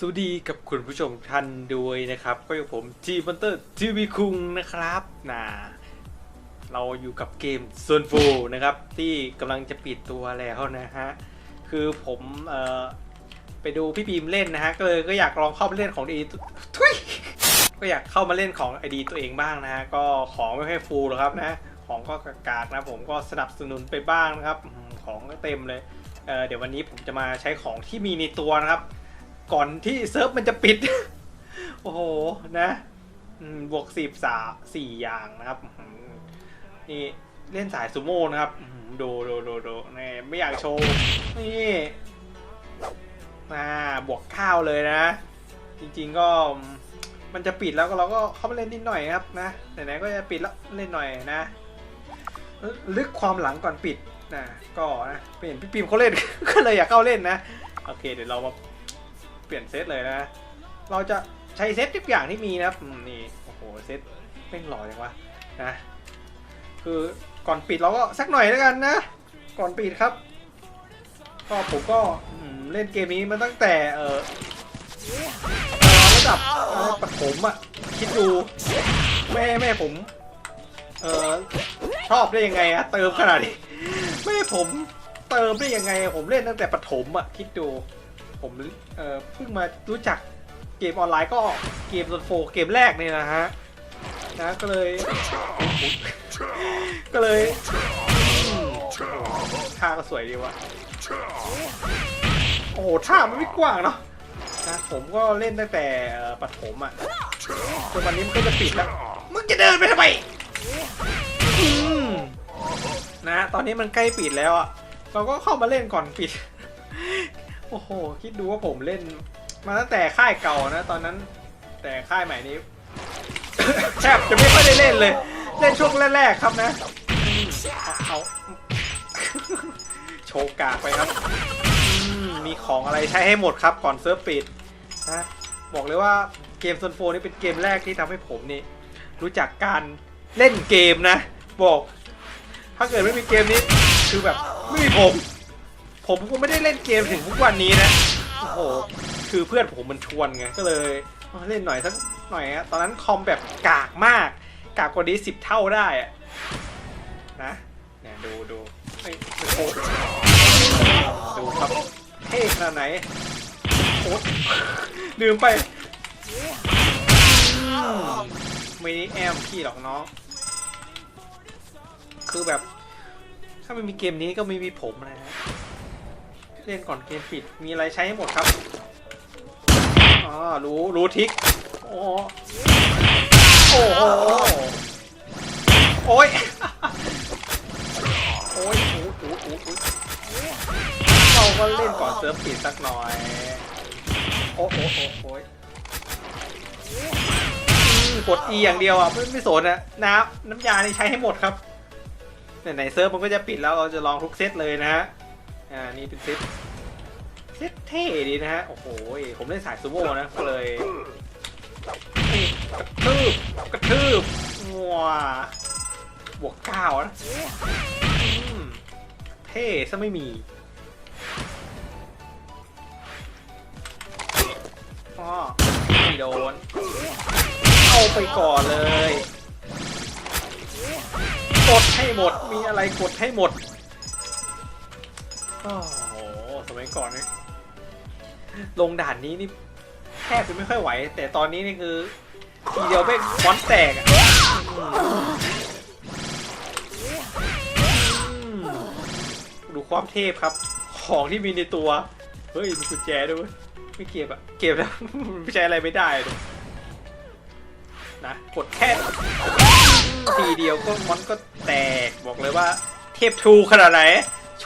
สวัสดีกับคุณผู้ชมท่านด้วยนะครับ ก็อยู่ผมจีบันเตอร์ทีวีคุงนะครับนะเราอยู่กับเกมโซนฟูนะครับ ที่กำลังจะปิดตัวแล้วนะฮะ คือผมเอ่อไปดูพี่บีมเล่นนะฮะ ก็เลยก็อยากลองเข้าไปเล่นของดีทุยก็อยากเข้ามาเล่นของไอดีตัวเองบ้างนะฮะ ก็ของไม่ให้ฟูลหรอกครับนะ ของก็กากนะผมก็สนับสนุนไปบ้างนะครับ ของก็เต็มเลยเเดี๋ยววันนี้ผมจะมาใช้ของที่มีในตัวนะครับ ก่อนที่เซิร์ฟมันจะปิด โอ้โห นะบวกสิบสาสี่อย่างนะครับ นี่เล่นสายซูโม่นะครับ ดูดูดูดูนี่ไม่อยากโชว์ นี่มาบวกข้าวเลยนะ จริงๆก็มันจะปิดแล้วก็เราก็เข้ามาเล่นนิดหน่อยครับนะไหนๆก็จะปิดแล้วเล่นหน่อยนะ ลึกความหลังก่อนปิดนะก็นะเห็นพี่ปิมเขาเล่นก็เลยอยากเข้าเล่นนะ โอเคเดี๋ยวเรามา เปลี่ยนเซตเลยนะ เราจะใช้เซตทุกอย่างที่มีนะครับนี่โอ้โหเซตเป่งหล่อจังวะนะ คือก่อนปิดเราก็สักหน่อยแล้วกันนะ ก่อนปิดครับ ก็ผมก็เล่นเกมนี้มาตั้งแต่เออระดับปฐมอะคิดดูแม่แม่ผม เออชอบได้ยังไงอะเติมขนาดนี้แม่ผมเติมได้ยังไง ผมเล่นตั้งแต่ปฐมอะคิดดู ผมเอ่อเพิ่งมารู้จักเกมออนไลน์ก็เกมโซนโฟเกมแรกเนี่ยนะฮะนะก็เลย ก็เลยท่าก็สวยดีวะโอ้โหท่ามันไม่กว้างเนาะนะผมก็เล่นตั้งแต่เอ่อปฐมอะจนวันนี้มันก็จะปิดแล้วมึงจะเดินไปทำไมนะ ตอนนี้มันใกล้ปิดแล้วอะเราก็เข้ามาเล่นก่อนปิด โอ้โห คิดดูว่าผมเล่น มาตั้งแต่ค่ายเก่านะ ตอนนั้นแต่ค่ายใหม่นี้แทบจะไม่ค่อยได้เล่นเลย เล่นช่วงแรกๆครับนะ เอาโชว์กากไปครับมมีของอะไรใช้ให้หมดครับก่อนเซิร์ฟปิดนะบอกเลยว่าเกมโซนโฟนี่เป็นเกมแรกที่ทำให้ผมนี่ รู้จักการเล่นเกมนะ บอก ถ้าเกิดไม่มีเกมนี้ คือแบบไม่มีผม ผมก็ไม่ได้เล่นเกมถึงทุกวันนี้นะ โอ้โห คือเพื่อนผมมันชวนไง ก็เลยเล่นหน่อยสักหน่อยฮะตอนนั้นคอมแบบกากมาก กากกว่านี้สิบเท่าได้อะนะ เนี่ยดูดูเฮ้โอ้โหดูครับเท่ขนาดไหนโอ้ลืมไปไม่ได้แอมพี่หรอกน้อง คือแบบ ถ้าไม่มีเกมนี้ก็ไม่มีผมนะฮะ เล่นก่อนเกมปิด มีอะไรใช้ให้หมดครับ อ๋อ รู้ รู้ทิก โอ้โอ้โหโอ้ย โอ้ยโอ้โหโอ้โหโอ้เราก็เล่นก่อนเซิร์ฟปิดสักหน่อย โอ้โหโอ้โอืมกด E อย่างเดียวอะไม่ไม่สนอะน้ำน้ำยานี่ใช้ให้หมดครับไหนๆเซิร์ฟมันก็จะปิดแล้วเราจะลองทุกเซตเลยนะฮะ อ่านี่เป็นเซตเซตเท่ดีนะฮะ โอ้โห ผมเล่นสายซูโม่นะก็เลยกระทืบกระทืบว้าบวกเก้านะเท่ซะไม่มีอ๋อไม่โดน เอาไปก่อนเลย กดให้หมด มีอะไรกดให้หมด โอ้โหสมัยก่อนนี่ลงด่านนี้นี่แทบจะไม่ค่อยไหว แต่ตอนนี้นี่คือทีเดียวไม่ฟอนแตกอะดูความเทพครับ ของที่มีในตัว เฮ้ยมีกุญแจด้วยเวยไม่เก็บอะเก็บแล้วไม่ใช้อะไรไม่ได้เลยนะกดแค่ทีเดียวก็มอนก็แตกบอกเลยว่า เทพทูขนาดไหน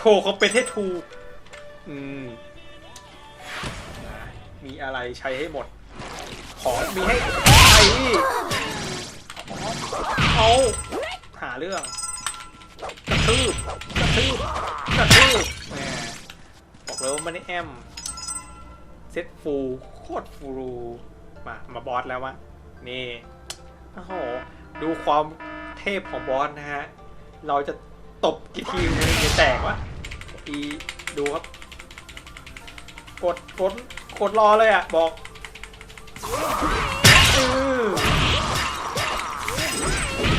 โชว์เขาเป็นเททูอืม มีอะไรใช้ให้หมด ของมีให้ใช้เอาหาเรื่องกระทืบกระทืบกระทืบแหมบอกเลยว่าไม่ได้แอมเซ็ตฟูลโคตรฟูลมามาบอสแล้ววะนี่โอ้โหดูความเทพของบอสนะฮะ เราจะตบกี่ทีมันจะแตกวะ อีดูครับ กดกดกดรอเลยอะ บอก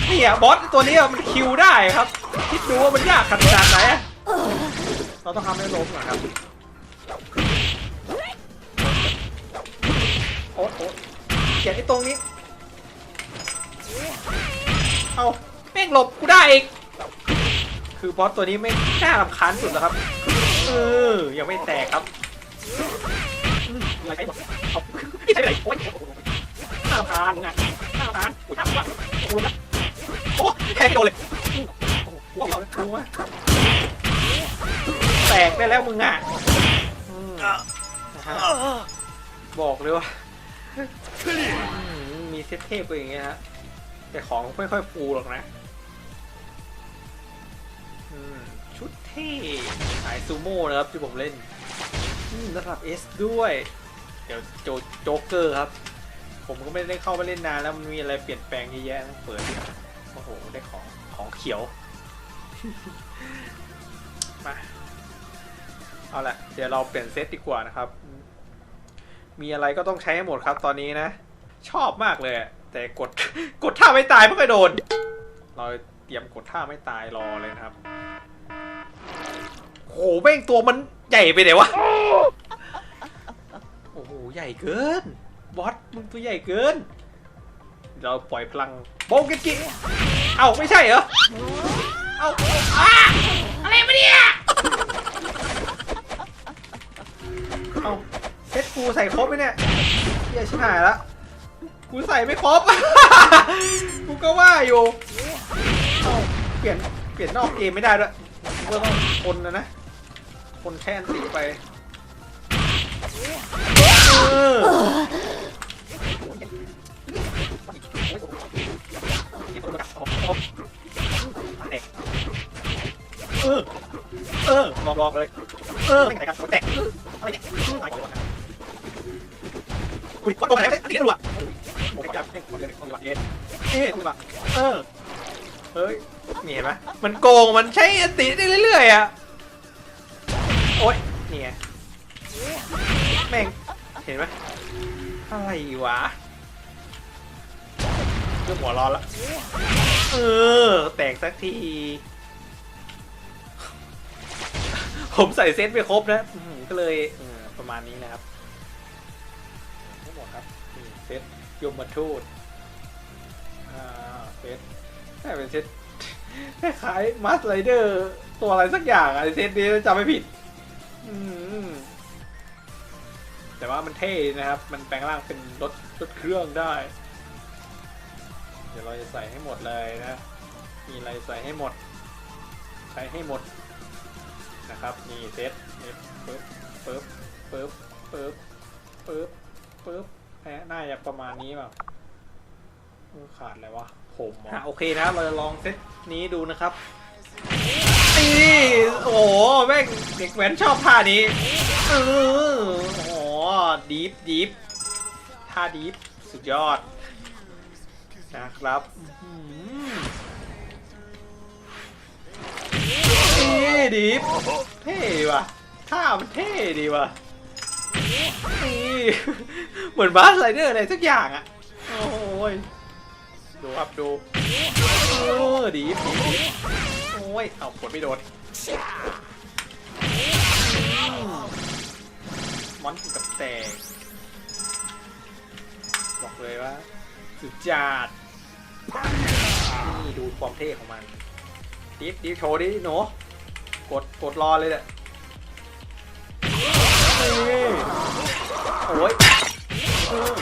นี่อะบอสตัวนี้มันคิวได้ครับ คิดดูว่ามันยากขนาดไหนเราต้องทำให้ล้มก่อนครับโอ๊ตโอ๊ตเขียนไอ้ตรงนี้ เอาแม่งหลบกูได้อีก คือบอสตัวนี้ไม่น่ารำคาญสุดแล้วครับ เออ ยังไม่แตกครับอะไรบอกเอาไม่ใช่อะไรโอ๊ยน่ารำคาญมึงอะน่ารำคาญโอ้ยน่ารำคาญโอ้ยโอ้แทงโดนเลยโอ้โหแตกได้แล้วมึงอะบอกเลยว่ามีเซตเทพก็อย่างเงี้ยฮะแต่ของไม่ค่อยฟูหรอกนะ ท่สายซูโม่นะครับที่ผมเล่นระดับ S ด้วย เดี๋ยวโจโจ๊กเกอร์ครับ ผมก็ไม่ได้เข้าไปเล่นนานแล้วมันมีอะไรเปลี่ยนแปลงเยอะแยะเปิดโอ้โหได้ของของเขียวมาเอาละเดี๋ยวเราเปลี่ยนเซตดีกว่านะครับ มีอะไรก็ต้องใช้ให้หมดครับตอนนี้นะ ชอบมากเลย แต่กดกดท่าไม่ตายเพื่อโดน เราเตรียมกดท่าไม่ตายรอเลยนะครับ โหแม่งตัวมันใหญ่ไปไหนวะ โอ้โห ใหญ่เกิน บอสมึงตัวใหญ่เกิน เราปล่อยพลังโบงเกจิเอ้าไม่ใช่เหรอ เอ้าอ้าอะไรมาเนี่ย เอ้าเซ็ตกูใส่ครบไหมเนี่ยเหี้ยชิบหายละ กูใส่ไม่ครบ กูก็ว่าอยู่ เอ้าเปลี่ยนเปลี่ยนนอกเกมไม่ได้ด้วยกูก็ต้องคนนะนะ คนแค่นตีไปเออเออเออลองลองเลย เออไม่ใส่กันแตกอะไรเนี่ยตายก่อนคุยว่าตัวไหนเนี่ยอันนี้ตำรวจผมจับเองคนเดียวคนละเอ็นเอ๊ะคุณปะเออ เฮ้ยนี่เห็นไหมมันโกง มันใช้อติได้เรื่อยๆอะ โอ๊ยเนี่ไงแม่ง เห็นไหมอะไรวะเรื่องหัวร้อนละเออ แตกสักที ผมใส่เซตไปครบนะอื้อหือก็เลยประมาณนี้นะครับทั้งหมดครับเซตยมทูตเซตน่าเป็นเซตคล้ายมาสไลเดอร์ ตัวอะไรสักอย่างอะไอเซตนี้จำไม่ผิด แต่ว่ามันเท่นะครับ มันแปลงร่างเป็นรถรถเครื่องได้ เดี๋ยวเราจะใส่ให้หมดเลยนะ มีอะไรใส่ให้หมด ใช้ให้หมดนะครับ มีเซตนี่ปึ๊บปึ๊บปึ๊บปึ๊บปึ๊บปึ๊บแพ้น่าจะประมาณนี้แบบขาดอะไรวะ ผมอะโอเคนะครับเราจะลองเซตนี้ดูนะครับนี่ โอ้โหแม่งเด็กแว้นชอบท่านี้เออโอ้โหดีฟดีฟท่าดีฟสุดยอด นะครับนี่ดีฟเท่ว่ะท่ามันเท่ดีว่ะนี่เหมือนบาสไลเดอร์อะไรสักอย่างอะ โอ้ยดูครับดูเออดีฟดีฟ ยเอากดไม่โดนมอนกับแตกบอกเลยว่า สุดจัดนี่ดูความเท่ของมันดิฟดิฟโชว์ดิหนูกดกดรอเลยเนี่ยโอ้ยโอ้โห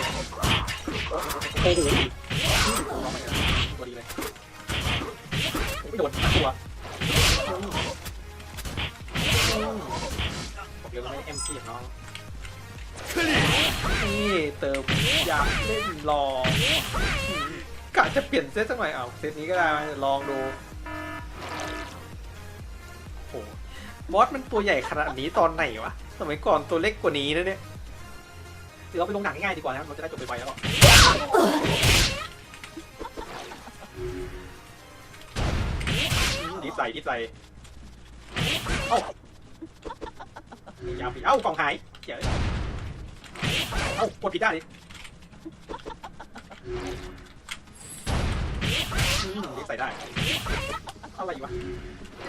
ตัวดีเลยไม่โดนตัว เลยวไม่เอ็มพีน้องนี่เติมอยากเล่นรอกะจะเปลี่ยนเซตสักหน่อยเอาเซตนี้ก็ได้ลองดูโอ้โหบอสมันตัวใหญ่ขนาดนี้ตอนไหนวะสมัยก่อนตัวเล็กกว่านี้นะเนี่ยเดี๋ยวเราไปลงหนังง่ายดีกว่านะครับเราจะได้จบไปไวๆแล้วก็ดิฟใส่ดิฟใส่เอ้า ยาวปีเอ้ากล่องหายเดี๋ยวเอ้ากดผิดได้านอีกอืมนี่ใส่ได้อะไรวะ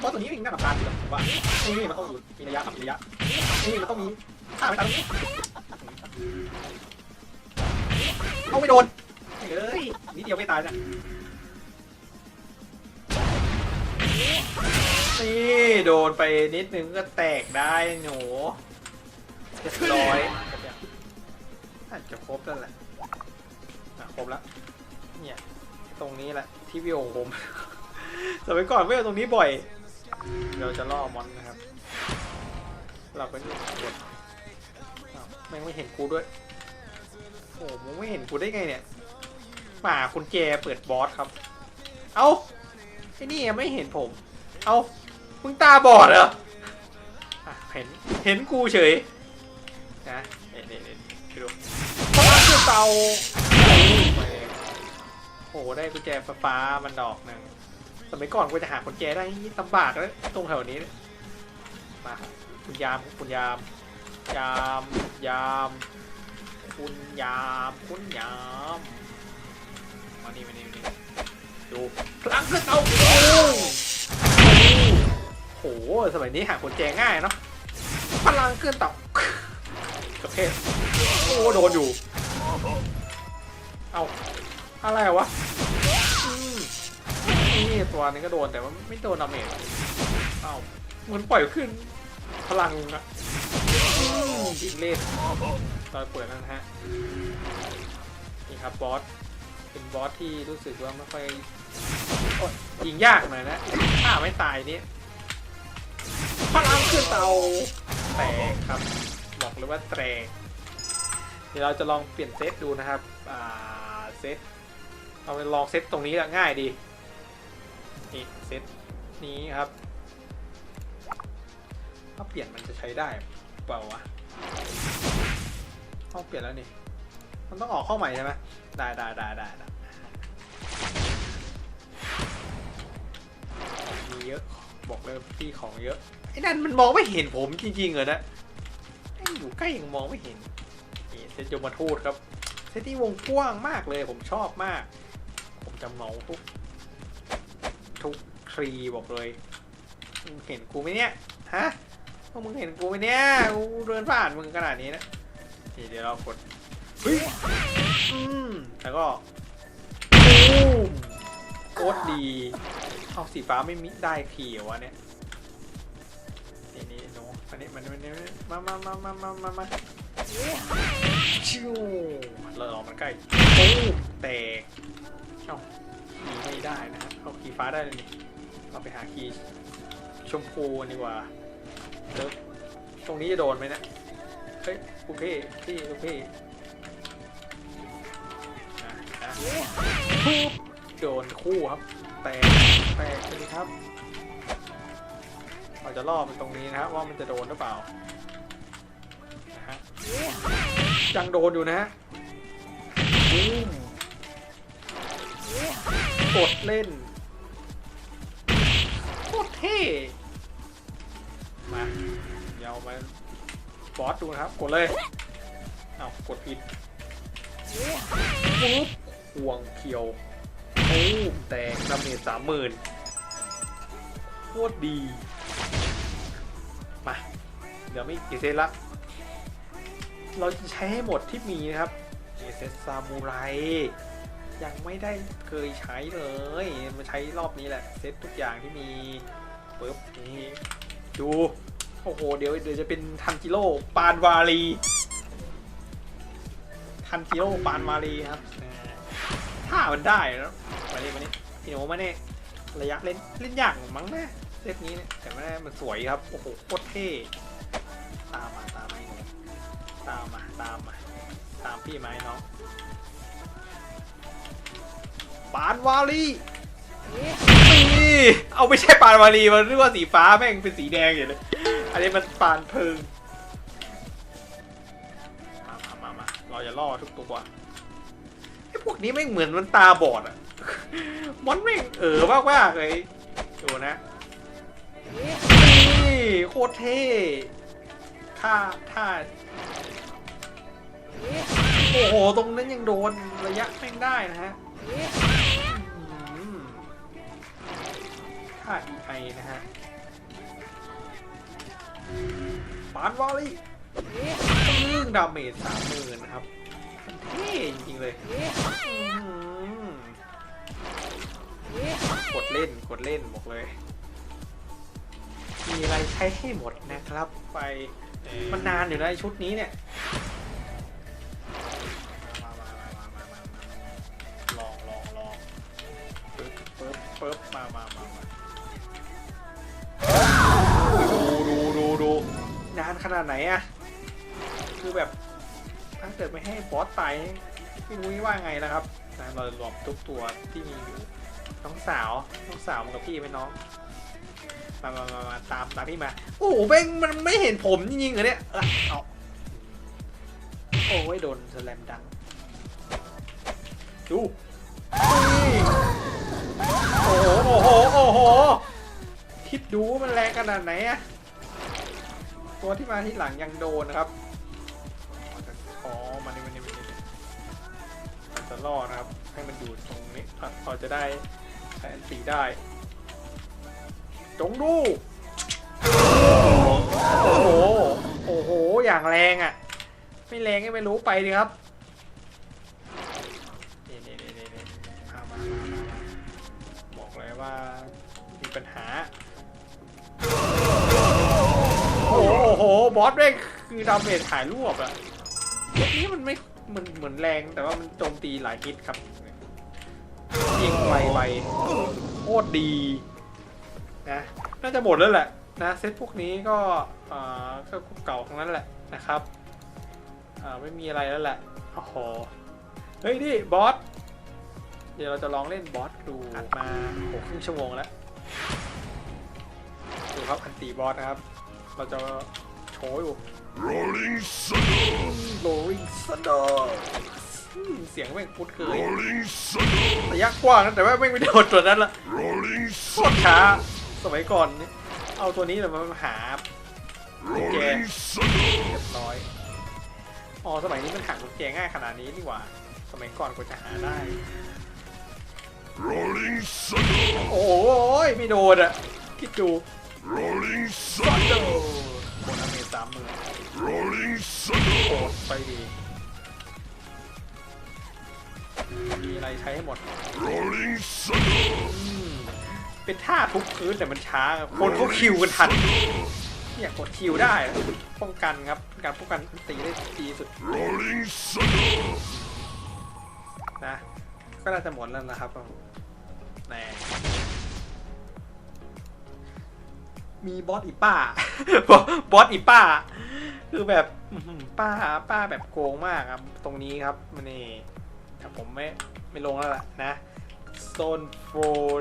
บอสตัวนี้เองน่าสำคัญอยู่นะผมว่านี่มันต้องอยู่มีระยะกับมีระยะนี่มันต้องมีท่าไม่ตามเอาไม่โดนเฮ้ยนิดเดียวไม่ตายนะ นี่โดนไปนิดนึงก็แตกได้หนูเรียบร้อยน่าจะครบแล้วแหละอะครบแล้ว เนี่ย ตรงนี้แหละที่วิวของผม สมัยก่อนเวลตรงนี้บ่อย เราจะล่อมอนนะครับ เราก็นกดอ้าวแม่งไม่เห็นกูด้วย โอ้โหมึงไม่เห็นกูได้ไงเนี่ยป่าคุณแจเปิดบอสครับ เอ้าไอ้นี่ยังไม่เห็นผม เอ้า มึงตาบอดเหรออะเห็น เห็นกูเฉย นะเห็นเห็นเห็นดูเพราะว่าคือเตาโอ้โห ได้กุญแจไฟฟ้ามันดอกหนึ่งสมัยก่อนกูจะหากุญแจได้นี่ลำบากแล้วตรงแถวนี้เนี่ยมาครับคุณยาม คุณยาม ยาม ยาม คุณยาม คุณยาม มานี่มานี่มานี่ดูพลังขึ้นเตา โหสมัยนี้หากุญแจง่ายเนาะพลังขึ้นเตากับเพโอ้โดนอยู่ เอาอะไรวะนี่ตัวนี้ก็โดนแต่ว่าไม่โดนดาเมจเอ้าเหมือนปล่อยขึ้น พลังอะยิงเล่นตอนเปิดนั่นฮะ นี่ครับบอส เป็นบอสที่รู้สึกว่าไม่ค่อยยยิงยากหน่อยนะถ้าไม่ตายนี่ พลังขึ้นเตาแตกครับ บอกเลยว่าแตกเดี๋ยวเราจะลองเปลี่ยนเซตดูนะครับ อ่า เซตเราไปลองเซตตรงนี้ละง่ายดี นี่เซตนี้ครับ ถ้าเปลี่ยนมันจะใช้ได้เปล่าวะต้องเปลี่ยนแล้วนี่ มันต้องออกข้าใหม่ใช่ไหมได้ได้ได้ได้ไดมีเยอะ บอกเลยที่ของเยอะ นั่นมันมองไม่เห็นผมจริงๆเหรอนะอยู่ใกล้ยังมองไม่เห็นนี่เซตยมทูตครับเซตที่วงกว้างมากเลยผมชอบมาก ผมจะเมาทุกทุกทรีบอกเลยมึงเห็นกูไหมเนี่ยฮะพวกมึงเห็นกูไหมเนี่ยกูเดินผ่านมึงขนาดนี้นะนี่เดี๋ยวเรากดฮ้ยอืมแล้วก็ตูมโคตรดี เอาสีฟ้าไม่มิได้ขีเหรอวะเนี่ย นี่โน้อันนี้มันมันมามามามามามามาชิวเราลองมันใกล้ตูมแตกเอ้าคีย์ไม่ได้นะฮะเอาคีย์ฟ้าได้เลยนี่เราไปหาคีย์ชมพูดีกว่าแล้วตรงนี้จะโดนไหมเนะเฮ้ยคุณพี่พี่คุณพี่นะนะปุ๊บโดนคู่ครับ แตกแตกเลยครับ เราจะล่อมันตรงนี้นะฮะว่ามันจะโดนหรือเปล่านะฮะยังโดนอยู่นะฮะกดเล่นโคตรเท่มาเดี๋ยวเอามาบอสดูนะครับ กดเลยเอากดผิดปุ๊บห่วงเขียวโอ้แตกดาเมจสามหมื่นโคตรดี มาเดี๋ยวไม่กี่เซตละเราจะใช้ให้หมดที่มีนะครับเอเซามูไรยังไม่ได้เคยใช้เลยมาใช้รอบนี้แหละ เซตทุกอย่างที่มีปึ๊บนี่ดูโอ้โหเดี๋ยวเดี๋ยวจะเป็นทันจิโร่ปานวาลีทันจิโร่ปานวาลีครับถ้ามันได้แล้วมานี่มานี่พี่โนมาเนี่ยระยะเล่นเล่นยากมั้งนะ เซตนี้เนี่ยแต่ว่ามันสวยครับ โอ้โหโคตรเท่ตามมาตามมาหนูตามมาตามมาตามพี่ไอ้น้องปานวาลีนี่เอาไม่ใช่ปานวาลีมันเรียกว่าสีฟ้าแม่งเป็นสีแดงอยู่เลยอันนี้มันปานเพิงมามามามาเราจะล่อทุกตัวไอ้พวกนี้แม่เหมือนมันตาบอดอะมันแม่งเออมากมากเลยดูนะ นี่โคตรเท่ท่าท่าตรงนั้นยังโดนระยะแม่งได้นะฮะอืมค่า EI นะฮะปานวอลลี่ซึ่งดาเมจสามหมื่นนะครับมันเท่จริงๆเลยอื้อหือกดเล่น กดเล่นบอกเลย มีอะไรใช้ให้หมดนะครับ ไปมันนานอยู่นะไอ้ชุดนี้เนี่ยมามามามามามาลองลองลองปึ๊บปึ๊บปึ๊บมามามามาดูดูดูดูนานขนาดไหนอะคือแบบถ้าเกิดไม่ให้บอสตายพี่มุ้ยว่าไงล่ะครับนะเรารวมทุกตัวที่มีอยู่น้องสาวน้องสาวมากับพี่ไหมน้อง มามามามาตามตามพี่มา โอ้โหเบ้งมันไม่เห็นผมจริงๆเหรอเนี่ยเอ้ยเอาโอ้ยโดนสแลมดัง ดูนี่โอ้โห โอ้โห โอ้โห คิดดูว่ามันแรงขนาดไหนอะตัวที่มาที่หลังยังโดนนะครับ อ๋อมานี่มานี่มานี่มันจะล่อนะครับ ให้มันอยู่ตรงนี้พอจะได้ใช้อันตีได้ จงดู โอ้โห โอ้โห อย่างแรงอะ่ะ ไม่แรงก็ไม่รู้ไปดีครับนี่นี่นี่นี่นี่เอามามามาบอกเลยว่ามีปัญหา โอ้โหโอ้โหบอสเร่งคือดาเมจถ่ายรวบอะเมื่อกี้มันไม่มันเหมือนแรงแต่ว่ามันโจมตีหลายฮิตครับยิงไวไวโคตรดี นะน่าจะหมดแล้วแหละนะเซตพวกนี้ก็อ่าก็เก่าทั้งนั้นแหละนะครับอ่าไม่มีอะไรแล้วแหละโอ้โหเฮ้ยนี่บอสเดี๋ยวเราจะลองเล่นบอสดูอัดมาโหครึ่งชั่วโมงแล้วดูครับอันตีบอสนะครับ เราจะโชว์อยู่ Rolling Thunder! Rolling Thunder อืมเสียงแม่งคุ้นเคย Rolling Thunder! ระยะกว้างนะแต่ว่าแม่งไม่โดนตัวนั้นละ Rolling โคตรช้า สมัยก่อนนี่เอาตัวนี้แต่มาหา Rolling Thunder! เรียบร้อยอ๋อสมัยนี้มันหากุญแจง่ายขนาดนี้นี่หว่า สมัยก่อนกว่าจะหาได้ Rolling Thunder! โอ้ยไม่โดนอะ คิดดู Rolling โด Thunder! นอเมซามมือ Rolling Thunder! ดไปดี มีอะไรใช้ให้หมด Rolling Thunder! อืม เป็นท่าทุบพื้นแต่มันช้าครับคนเขาคิวกันทันเนี่ยกดคิวได้อะป้องกันครับการป้องกันตีได้ดีสุด Rolling Thunder! นะก็น่าจะหมดแล้วนะครับแน่มีบอสอีป้า บอสอีป้า คือแบบอื้อหือป้าป้าแบบโกงมากครับ ตรงนี้ครับมันนี่แต่ผมไม่ไม่ลงแล้วล่ะนะโซนโฟ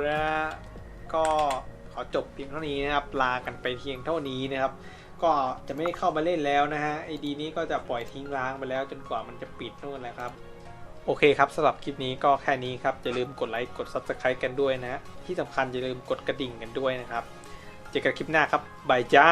นะฮะ ก็ขอจบเพียงเท่านี้นะครับ ลากันไปเพียงเท่านี้นะครับ ก็จะไม่ได้เข้ามาเล่นแล้วนะฮะไอดีนี้ก็จะปล่อยทิ้งร้างไปแล้วจนกว่ามันจะปิดนู่นแหละครับ โอเคครับสำหรับคลิปนี้ก็แค่นี้ครับ อย่าลืมกดไลค์กด Subscribe กันด้วยนะฮะที่สำคัญอย่าลืมกดกระดิ่งกันด้วยนะครับ เจอกันคลิปหน้าครับบายจ้า